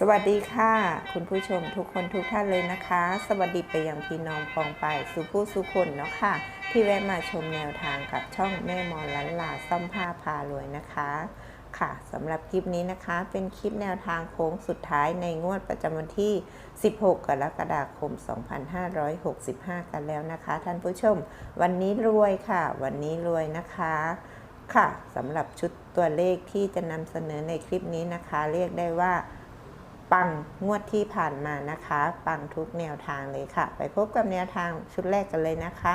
สวัสดีค่ะ คุณผู้ชมทุกคนทุกท่านเลยนะคะ สวัสดีไปยังพี่น้องปองไปสุผู้สุคนเนาะค่ะ ที่แวะมาชมแนวทางกับช่องแม่มอลันลาซ่อมผ้าพารวยนะคะค่ะสำหรับคลิปนี้นะคะ เป็นคลิปแนวทางโค้งสุดท้ายในงวดประจำวันที่ 16 กรกฎาคม 2565 กันแล้วนะคะ ท่านผู้ชม วันนี้รวยค่ะ วันนี้รวยนะคะ ค่ะสำหรับชุดตัวเลขที่จะนำเสนอในคลิปนี้นะคะ เรียกได้ว่า ปังงวดที่ผ่านมานะคะ ปังทุกแนวทางเลยค่ะ ไปพบกับแนวทางชุดแรกกันเลยนะคะ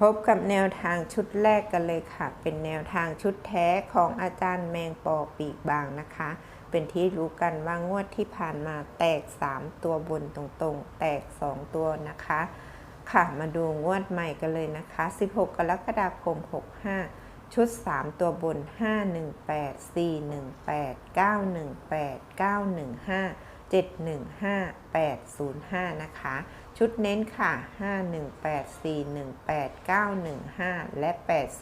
พบกับแนวทางชุดแรกกันเลยค่ะ เป็นแนวทางชุดแท้ของอาจารย์แมงปอปีกบางนะคะ เป็นที่รู้กันว่างวดที่ผ่านมาแตก 3 ตัวบนตรงๆ แตก 2 ตัวนะคะ ค่ะมาดูงวดใหม่กันเลยนะคะ 16 กรกฎาคม 65 ชุด 3 ตัวบน 518 418 918 915 715 805 นะคะ ชุดเน้นค่ะ 518 418 915 และ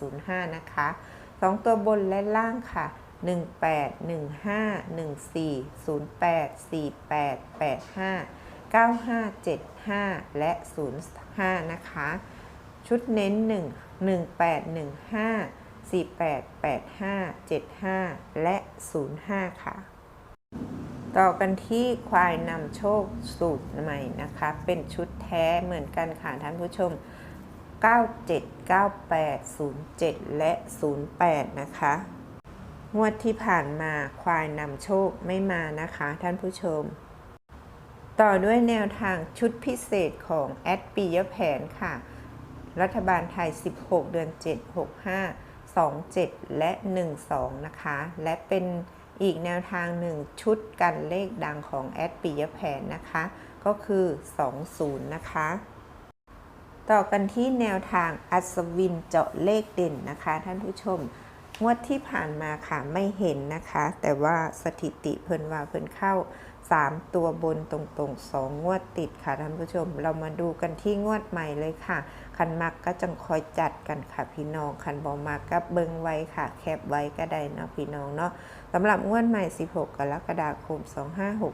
805 นะคะ 2 ตัวบนและล่างค่ะ 18 15 14 08 48 85 9575 และ 05 นะคะ ชุดเน้น 1 1815 4885 75 และ 05 ค่ะ ต่อกันที่ควายนำโชคสูตรใหม่นะคะ เป็นชุดแท้เหมือนกันค่ะท่านผู้ชม 97 98 07 และ 08 นะคะงวดที่ผ่านมาควายนำโชคไม่มานะคะท่านผู้ชม ต่อด้วยแนวทางชุดพิเศษของแอดปียแผนค่ะ รัฐบาลไทย 16 เดือน 7 65 27 และ 12 นะคะ และเป็นอีกแนวทางหนึ่งชุดกันเลขดังของแอดปียแผนนะคะ ก็คือ 20 นะคะ ต่อกันที่แนวทางอัศวินเจาะเลขเด่นนะคะท่านผู้ชม งวดที่ผ่านมาค่ะไม่เห็นนะคะ แต่ว่าสถิติเพิ่นว่าเพิ่นเข้า 3 ตัวบนตรงๆ 2 งวดติดค่ะท่านผู้ชม เรามาดูกันที่งวดใหม่เลยค่ะ คันมักก็จังคอยจัดกันค่ะพี่น้อง คันบอมักก็เบิงไว้ค่ะ แคบไว้ก็ได้เนาะพี่น้องเนาะสำหรับงวดใหม่ 16 กรกฎาคม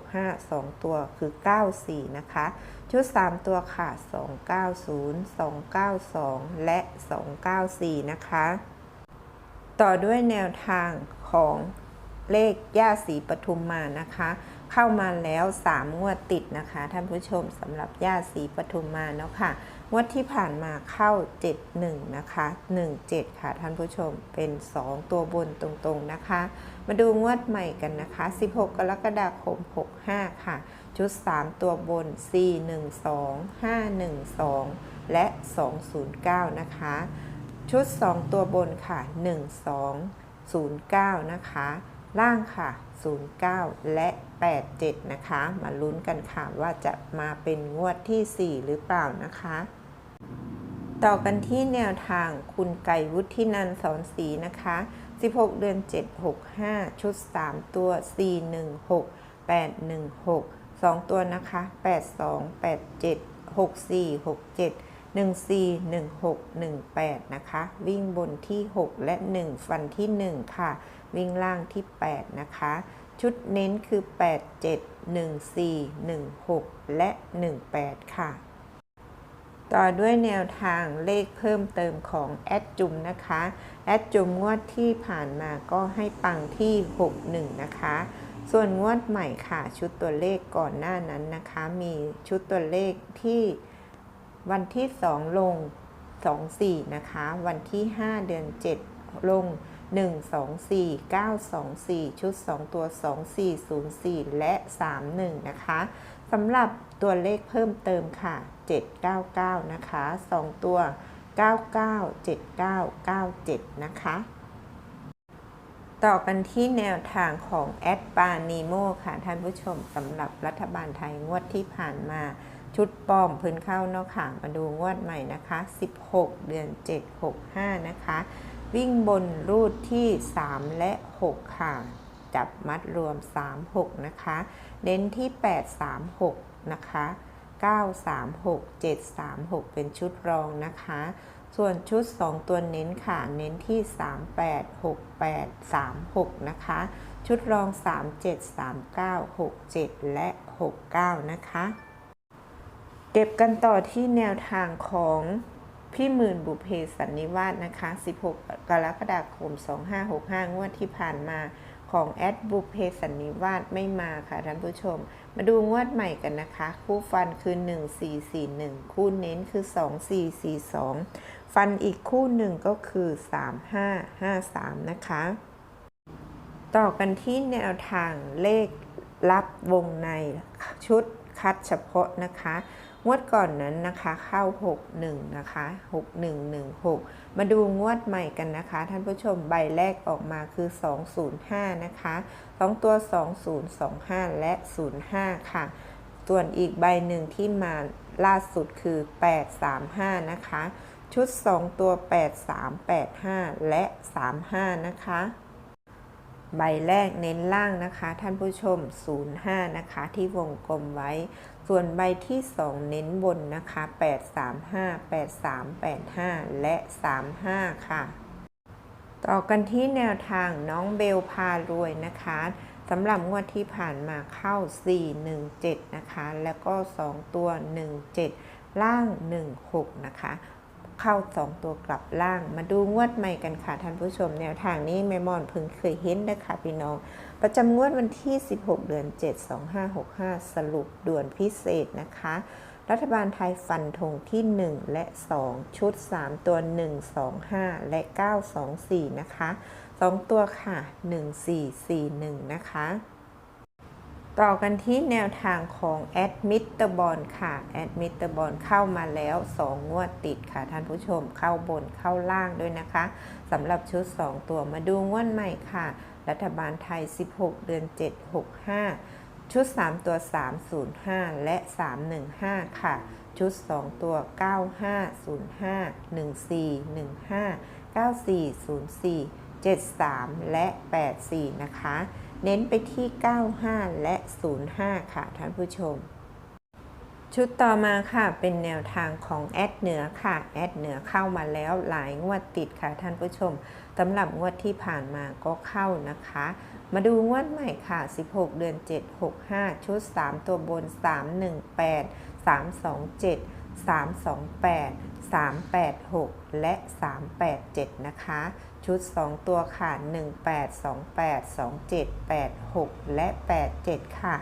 2565 2 ตัวคือ 94 นะคะ ชุด 3 ตัวค่ะ 290 292 และ 294 นะคะ ต่อด้วยแนวทางของเลขย่าสีปทุมมานะคะ เข้ามาแล้ว 3 งวดติดนะคะ ท่านผู้ชมสำหรับย่าสีปทุมมาเนาะค่ะงวดที่ผ่านมาเข้า 71 นะคะ 17 ค่ะท่านผู้ชมเป็น 2 ตัวบนตรงๆนะคะ มาดูงวดใหม่กันนะคะ 16 กรกฎาคม 65 ค่ะ ชุด 3 ตัวบน 412 512 และ 209 นะคะ ชุด 2 ตัวบนค่ะ 1209 นะคะ ล่างค่ะ 09 และ 87 นะคะ มาลุ้นกันค่ะว่าจะมาเป็นงวดที่ 4 หรือเปล่านะคะ ต่อกันที่แนวทางคุณไก่วุฒินันท์สอนศรีนะคะ 16 เดือน 7 65 ชุด 3 ตัว 416 816 2 ตัวนะคะ 82 87 64 67 14 16 18 นะคะ วิ่งบนที่ 6 และ 1 ฟันที่ 1 ค่ะ วิ่งล่างที่ 8 นะคะ ชุดเน้นคือ 8 7 1 4 1 6 และ 18 ค่ะ ต่อด้วยแนวทางเลขเพิ่มเติมของแอดจุมนะคะ แอดจุมงวดที่ผ่านมาก็ให้ปังที่ 61 นะคะส่วนงวดใหม่ค่ะ ชุดตัวเลขก่อนหน้านั้นนะคะ มีชุดตัวเลขที่ วันที่ 2 ลง 24 นะคะ วันที่ 5 เดือน 7 ลง 1 2 4 9 2 4 ชุด 2 ตัว 2 4 0 4 และ 31 นะคะสำหรับตัวเลขเพิ่มเติมค่ะ 799 นะคะ 2 ตัว 997997 นะคะ ต่อกันที่แนวทางของแอดปานีโมค่ะ ท่านผู้ชมสำหรับรัฐบาลไทยงวดที่ผ่านมา ชุดปอมพื้นเข้านาะค่ะมาดูงวดใหม่นะคะ 16 เดือน 7 65 นะคะ วิ่งบนรูดที่ 3 และ 6 ค่ะ จับมัดรวม 3 6 นะคะ เน้นที่ 8 3 6 นะคะ 9 3 6 7 3 6 เป็นชุดรองนะคะ ส่วนชุด 2 ตัวเน้นค่ะ เน้นที่ 3 8 6 8 3 6 นะคะ ชุดรอง 37 39 67 และ 69 นะคะ เก็บกันต่อที่แนวทางของพี่หมื่นบุเพสันนิวาสนะคะ 16 กรกฎาคม 2565 งวดที่ผ่านมาของแอดบุเพสันนิวาสไม่มาค่ะท่านผู้ชม มาดูงวดใหม่กันนะคะ คู่ฟันคือ 1441 คู่เน้นคือ 2442 ฟันอีกคู่หนึ่งก็คือ 3553 นะคะ ต่อกันที่แนวทางเลขรับวงในชุดคัดเฉพาะนะคะ งวดก่อนนั้นนะคะเข้า 61 นะคะ 6116 มาดูงวดใหม่กันนะคะ ท่านผู้ชมใบแรกออกมาคือ 205 นะคะ2ตัว 2025 และ 05 ค่ะ ส่วนอีกใบหนึ่งที่มาล่าสุดคือ 835 นะคะ ชุด 2 ตัว 8385 และ 35 นะคะใบแรกเน้นล่างนะคะ ท่านผู้ชม 05 นะคะ ที่วงกลมไว้ ส่วนใบที่ 2 เน้นบนนะคะ 835 8385 และ 35 ค่ะ ต่อกันที่แนวทางน้องเบลพารวยนะคะสำหรับงวดที่ผ่านมาเข้า 417 นะคะ แล้วก็ 2 ตัว 17 ล่าง 16 นะคะ เข้า2ตัวกลับล่าง มาดูงวดใหม่กันค่ะท่านผู้ชมแนวทางนี้แม่มอนเพิ่งเคยเห็นนะคะพี่น้อง ประจำงวดวันที่ 16 เดือน 7 2565 สรุปด่วนพิเศษนะคะ รัฐบาลไทยฟันธงที่ 1 และ 2 ชุด 3 ตัว 1 2 5 และ 9 2 4 นะคะ 2 ตัวค่ะ 1 4 4 1 นะคะ ต่อกันที่แนวทางของแอดมิเตอร์บอลค่ะแอดมิเตอร์บอลเข้ามาแล้ว 2 งวดติดค่ะท่านผู้ชมเข้าบนเข้าล่างด้วยนะคะสำหรับชุด 2 ตัวมาดูงวดใหม่ค่ะ รัฐบาลไทย 16 เดือน 7 65 ชุด 3 ตัว 305 และ 315 ค่ะ ชุด 2 ตัว 9505 1415 9404 73 และ 84 นะคะ เน้นไปที่ 95 และ 05 ค่ะท่านผู้ชม ชุดต่อมาค่ะเป็นแนวทางของแอดเหนือค่ะ แอดเหนือเข้ามาแล้วหลายงวดติดค่ะท่านผู้ชมสำหรับงวดที่ผ่านมาก็เข้านะคะ มาดูงวดใหม่ค่ะ 16 เดือน 7 65 ชุด 3 ตัวบน 318 327 328 386 และ 387 นะคะ ชุด 2 ตัวค่ะ 18 28 27 86 และ 87 ค่ะ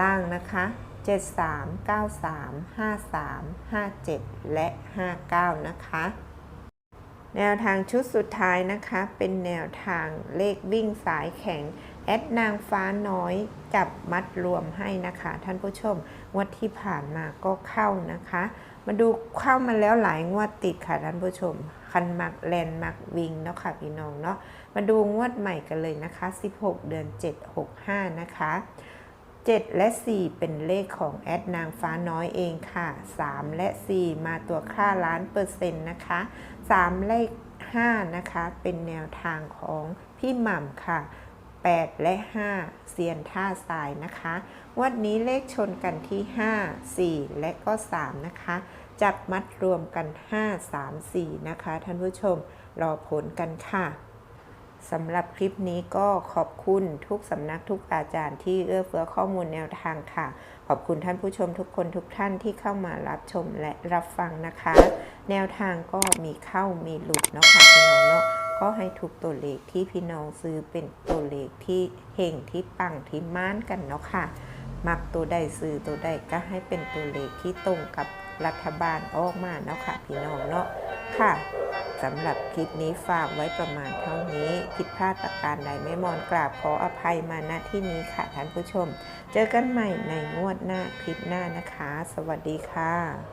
ล่างนะคะ 73 93 53 57 และ 59 นะคะแนวทางชุดสุดท้ายนะคะ เป็นแนวทางเลขวิ่งสายแข็ง แอดนางฟ้าน้อยจับมัดรวมให้นะคะ ท่านผู้ชมงวดที่ผ่านมาก็เข้านะคะ มาดูเข้ามาแล้วหลายงวดติดค่ะท่านผู้ชม คันมักแลนมักวิงเนาะค่ะพี่น้องเนาะมาดูงวดใหม่กันเลยนะคะ 16 เดือน 7 65 นะคะ 7 และ 4 เป็นเลขของแอดนางฟ้าน้อยเองค่ะ 3 และ 4 มาตัวค่าล้านเปอร์เซ็นต์นะคะ 3 เลข 5 นะคะ เป็นแนวทางของพี่หม่ำค่ะ 8 และ 5เซียนท่าทรายนะคะวันนี้เลขชนกันที่ 5 4 และก็ 3 นะคะ จับมัดรวมกัน 5 3 4 นะคะ ท่านผู้ชมรอผลกันค่ะสำหรับคลิปนี้ก็ขอบคุณทุกสำนักทุกอาจารย์ที่เอื้อเฟื้อข้อมูลแนวทางค่ะ ขอบคุณท่านผู้ชมทุกคนทุกท่านที่เข้ามารับชมและรับฟังนะคะ แนวทางก็มีเข้ามีหลุดเนาะค่ะพี่น้องเนาะ ก็ให้ถูกตัวเลขที่พี่น้องซื้อเป็นตัวเลขที่เฮงที่ปังที่ม้านกันเนาะค่ะ มักตัวใดซื้อตัวใดก็ให้เป็นตัวเลขที่ตรงกับรัฐบาลออกมาเนาะค่ะพี่น้องเนาะค่ะสำหรับคลิปนี้ฝากไว้ประมาณเท่านี้ผิดพลาดประการใดไม่มอนกราบขออภัยมาณที่นี้ค่ะท่านผู้ชม เจอกันใหม่ในงวดหน้าคลิปหน้านะคะ สวัสดีค่ะ